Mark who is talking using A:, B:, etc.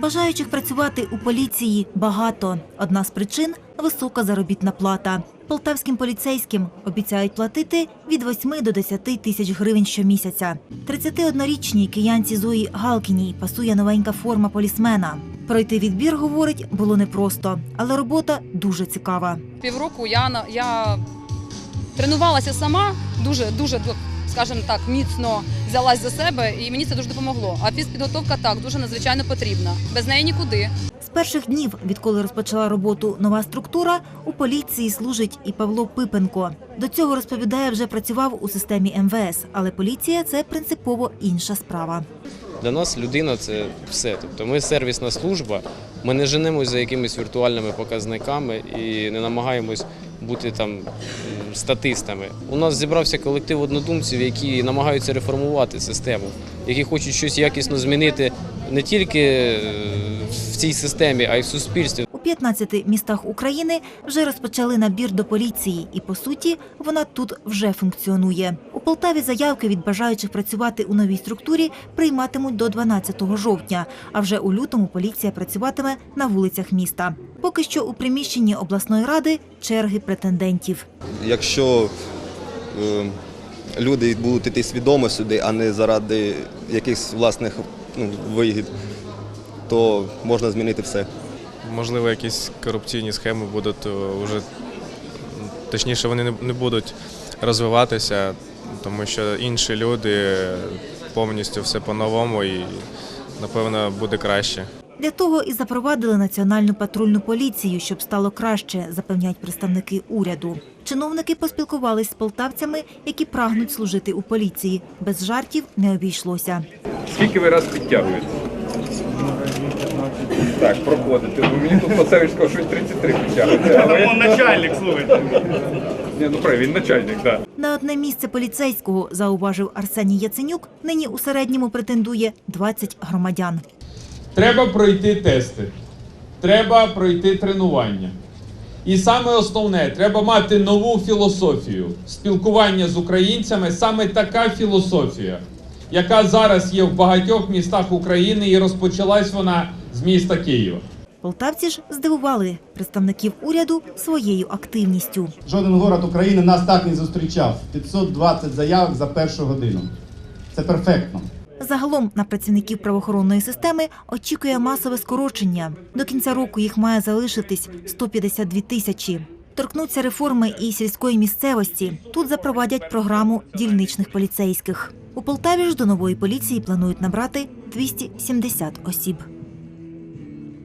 A: Бажаючих працювати у поліції багато. Одна з причин висока заробітна плата. Полтавським поліцейським обіцяють платити від 8 до 10 тисяч гривень щомісяця. 31-річній киянці Зої Галкіній пасує новенька форма полісмена. Пройти відбір, говорить, було непросто, але робота дуже цікава.
B: Півроку я я тренувалася сама, дуже дуже скажімо так, міцно взялась за себе, і мені це дуже допомогло. А фізпідготовка так дуже надзвичайно потрібна. Без неї нікуди.
A: З перших днів, відколи розпочала роботу нова структура, у поліції служить і Павло Пипенко. До цього розповідає, вже працював у системі МВС, але поліція це принципово інша справа.
C: Для нас людина це все. Тобто ми сервісна служба, ми не женемось за якимись віртуальними показниками і не намагаємось бути там статистами. У нас зібрався колектив однодумців, які намагаються реформувати систему, які хочуть щось якісно змінити не тільки е, в цій системі, а й в суспільстві.
A: У 15 містах України вже розпочали набір до поліції, і по суті вона тут вже функціонує. У Полтаві заявки від бажаючих працювати у новій структурі прийматимуть до 12 жовтня. А вже у лютому поліція працюватиме на вулицях міста. Поки що у приміщенні обласної ради черги претендентів.
D: Якщо е, люди будуть йти свідомо сюди, а не заради якихось власних ну, вигід, то можна змінити все.
E: Можливо, якісь корупційні схеми будуть е, вже точніше, вони не- не будуть розвиватися, тому що інші люди повністю все по-новому і напевно буде краще.
A: Для того і запровадили національну патрульну поліцію, щоб стало краще, запевняють представники уряду. Чиновники поспілкувались з полтавцями, які прагнуть служити у поліції. Без жартів не обійшлося.
F: Скільки ви раз підтягуєте? Так, проходите. Ну, мені тут Пацевич сказав, що він 33 підтягуєте. Але
G: Он начальник, слухайте.
F: Ні, ну правильно, він начальник, так.
A: На одне місце поліцейського, зауважив Арсеній Яценюк, нині у середньому претендує 20 громадян.
H: Треба пройти тести, треба пройти тренування. І саме основне, треба мати нову філософію спілкування з українцями, саме така філософія, яка зараз є в багатьох містах України і розпочалась вона з міста Києва.
A: Полтавці ж здивували представників уряду своєю активністю.
G: Жоден город України нас так не зустрічав. 520 заявок за першу годину. Це перфектно.
A: Загалом на працівників правоохоронної системи очікує масове скорочення. До кінця року їх має залишитись 152 тисячі. Торкнуться реформи і сільської місцевості. Тут запровадять програму дільничних поліцейських. У Полтаві ж до нової поліції планують набрати 270 осіб.